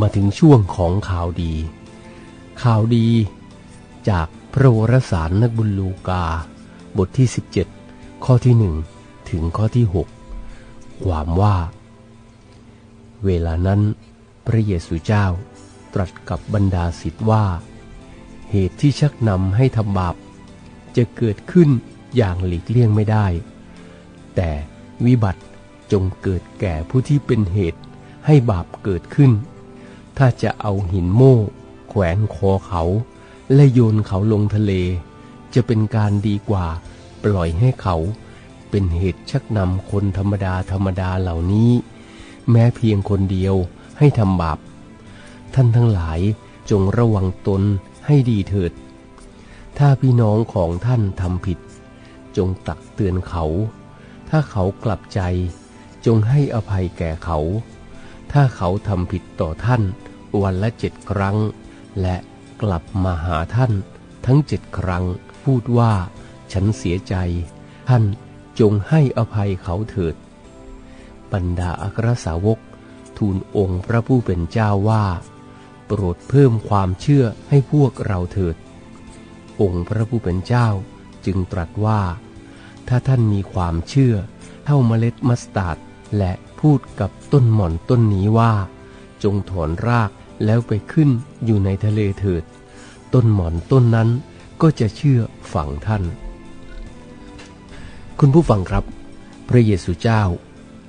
มาถึงช่วงของข่าวดี ข่าวดีจากพระวรสารนักบุญลูกา บทที่ 17 ข้อที่หนึ่งถึงข้อที่ 6 ความว่า เวลานั้น พระเยซูเจ้าตรัสกับบรรดาสิทธิ์ว่า เหตุที่ชักนำให้ทำบาปจะเกิดขึ้นอย่างหลีกเลี่ยงไม่ได้ แต่วิบัติจงเกิดแก่ผู้ที่เป็นเหตุให้บาปเกิดขึ้น ถ้าจะเอาหินโม่แขวนคอเขา และโยนเขาลงทะเล จะเป็นการดีกว่าปล่อยให้เขาเป็นเหตุชักนำคนธรรมดาธรรมดาเหล่านี้ แม้เพียงคนเดียวให้ทำบาปท่านทั้งหลายจงระวังตนให้ดีเถิด ถ้าพี่น้องของท่านทำผิด จงตักเตือนเขา ถ้าเขากลับใจ จงให้อภัยแก่เขา ถ้าเขาทำผิดต่อท่าน วันละเจ็ดครั้ง และกลับมาหาท่านทั้งเจ็ดครั้ง พูดว่า ฉันเสียใจ ท่านจงให้อภัยเขาเถิด บรรดาอัครสาวก ทูลองค์พระผู้เป็นเจ้าว่า โปรดเพิ่มความเชื่อให้พวกเราเถิด องค์พระผู้เป็นเจ้าจึงตรัสว่า ถ้าท่านมีความเชื่อ เท่าเมล็ดมัสตาร์ดและพูดกับต้นหม่อนต้นนี้ว่า จงถอนราก แล้วไปขึ้นอยู่ในทะเลเถิด ต้นหมอนต้นนั้นก็จะเชื่อฝังท่าน คุณผู้ฟังครับ พระเยซูเจ้า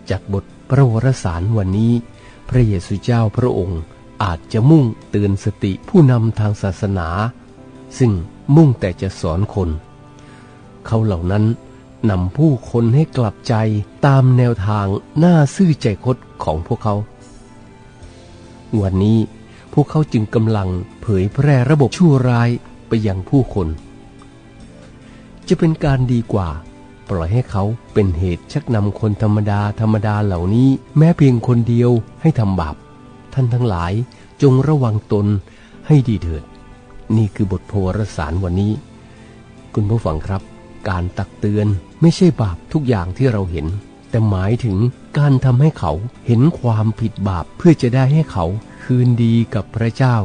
จากบทพระวรสารวันนี้ พระเยซูเจ้าพระองค์อาจจะมุ่งเตือนสติผู้นำทางศาสนา ซึ่งมุ่งแต่จะสอนคน เขาเหล่านั้นนำผู้คนให้กลับใจตามแนวทางหน้าซื่อใจคดของพวกเขา วันนี้ พวกเขาจึงกำลังเผยแพร่ระบบชั่วร้ายไปยังผู้คน จะเป็นการดีกว่า ปล่อยให้เขาเป็นเหตุชักนำคนธรรมดาธรรมดาเหล่านี้ แม้เพียงคนเดียวให้ทำบาปท่านทั้งหลายจงระวังตนให้ดีเถิด นี่คือบทโพรสารวันนี้ คุณผู้ฟังครับ การตักเตือนไม่ใช่บาปทุกอย่างที่เราเห็น แต่หมายถึงการทำให้เขาเห็นความผิดบาปเพื่อจะได้ให้เขาคืนดีกับพระเจ้า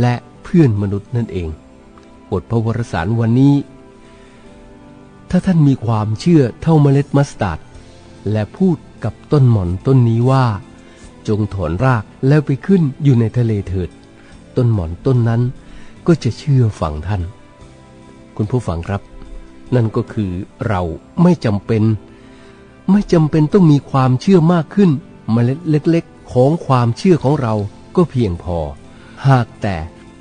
และเพื่อนมนุษย์นั่นเองบทพระวรสารวันนี้ ถ้าท่านมีความเชื่อเท่าเมล็ดมัสตาร์ดและพูดกับต้นหม่อนต้นนี้ว่า จงถอนรากแล้วไปขึ้นอยู่ในทะเลเถิด ต้นหม่อนต้นนั้นก็จะเชื่อฟังท่าน คุณผู้ฟังครับ นั่นก็คือเราไม่จำเป็น ไม่จำเป็นต้องมีความเชื่อมากขึ้นเมล็ดเล็กๆ ของความเชื่อของเราก็เพียงพอ หากแต่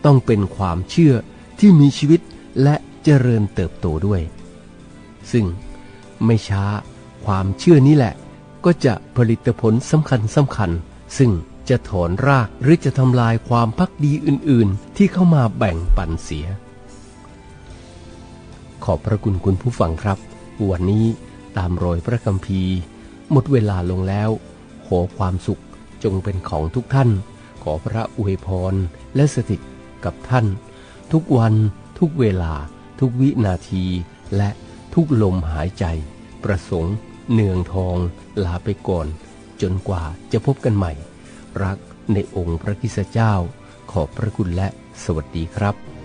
ต้องเป็นความเชื่อที่มีชีวิตและเจริญเติบโตด้วย ซึ่งไม่ช้าความเชื่อนี้แหละ ก็จะผลิตผลสำคัญสำคัญ ซึ่งจะถอนรากหรือจะทำลายความพักดีอื่นๆ ที่เข้ามาแบ่งปันเสีย ขอบพระคุณคุณผู้ฟังครับ วันนี้ ตามรอยพระคัมภีร์ หมดเวลาลงแล้ว ขอความสุขจงเป็นของทุกท่าน ขอพระอวยพรและสถิตกับท่าน ทุกวันทุกเวลา ทุกวินาที และทุกลมหายใจ ประสงค์ เนืองทอง ลาไปก่อน จนกว่าจะพบกันใหม่ รักในองค์พระกิสเจ้า ขอบพระคุณและสวัสดีครับ